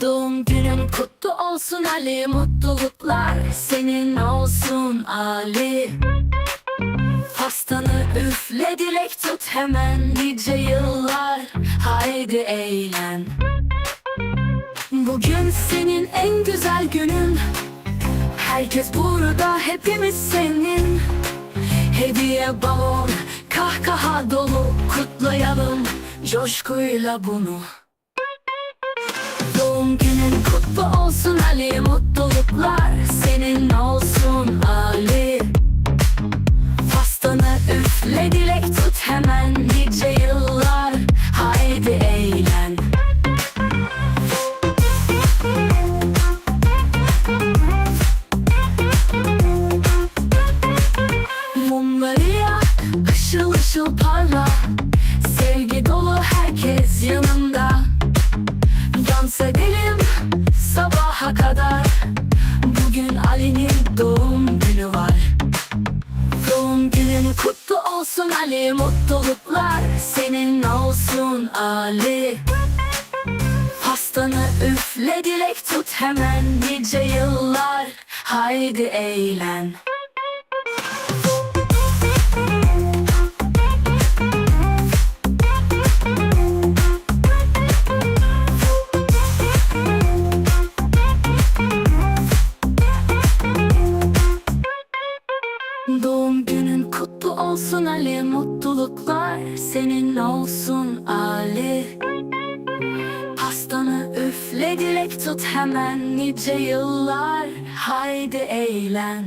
Doğum günün kutlu olsun Ali. Mutluluklar senin olsun Ali. Pastanı üfle dilek tut hemen nice yıllar. Haydi eğlen. Bugün senin en güzel günün. Herkes burada hepimiz senin. Hediye balon kahkaha dolu Kutlayalım coşkuyla bunu ışıl parla Sevgi dolu herkes yanında Dans edelim sabaha kadar. Bugün Ali'nin doğum günü var. Doğum günün kutlu olsun Ali Mutluluklar senin olsun Ali. Pastanı üfle dilek tut hemen nice yıllar. Haydi eğlen Doğum günün kutlu olsun Ali Mutluluklar senin olsun Ali. Pastanı üfle dilek tut hemen nice yıllar Haydi eğlen